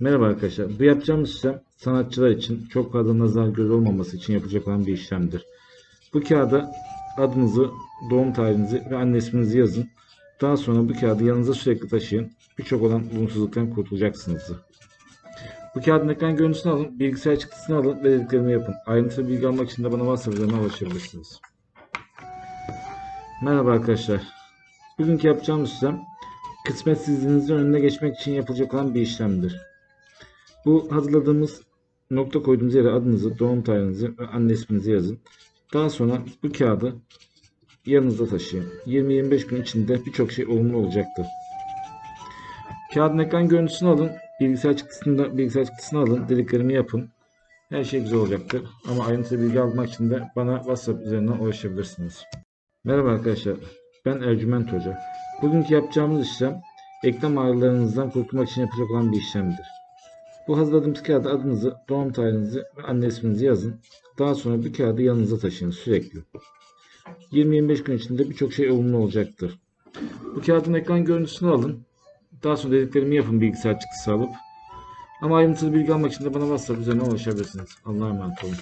Merhaba arkadaşlar. Bu yapacağımız işlem sanatçılar için çok fazla nazar göz olmaması için yapılacak olan bir işlemdir. Bu kağıda adınızı, doğum tarihinizi ve anne isminizi yazın. Daha sonra bu kağıdı yanınıza sürekli taşıyın. Birçok olan olumsuzluktan kurtulacaksınız. Bu kağıdın ekran görüntüsünü alın, bilgisayar çıktısını alın ve dediklerimi yapın. Ayrıntılı bilgi almak için de bana WhatsApp ulaşabilirsiniz. Merhaba arkadaşlar. Bugünkü yapacağımız işlem kısmetsizliğinizin önüne geçmek için yapılacak olan bir işlemdir. Bu hazırladığımız nokta koyduğumuz yere adınızı, doğum tarihinizi ve anne isminizi yazın. Daha sonra bu kağıdı yanınızda taşıyın. 20-25 gün içinde birçok şey olumlu olacaktır. Kağıdın ekran görüntüsünü alın, bilgisayar çıktısını, bilgisayar çıktısını alın, dediklerimi yapın. Her şey güzel olacaktır. Ama ayrıntılı bilgi almak için de bana WhatsApp üzerinden ulaşabilirsiniz. Merhaba arkadaşlar, ben Ercüment Hoca. Bugünkü yapacağımız işlem eklem ağrılarınızdan kurtulmak için yapacak olan bir işlemdir. Bu hazırladığımız kağıda adınızı, doğum tarihinizi ve anne isminizi yazın. Daha sonra bu kağıdı yanınıza taşıyın sürekli. 20-25 gün içinde birçok şey olumlu olacaktır. Bu kağıdın ekran görüntüsünü alın. Daha sonra dediklerimi yapın bilgisayar çıktısı alıp. Ama ayrıntılı bilgi almak için de bana WhatsApp üzerinden ulaşabilirsiniz. Allah'a emanet olun.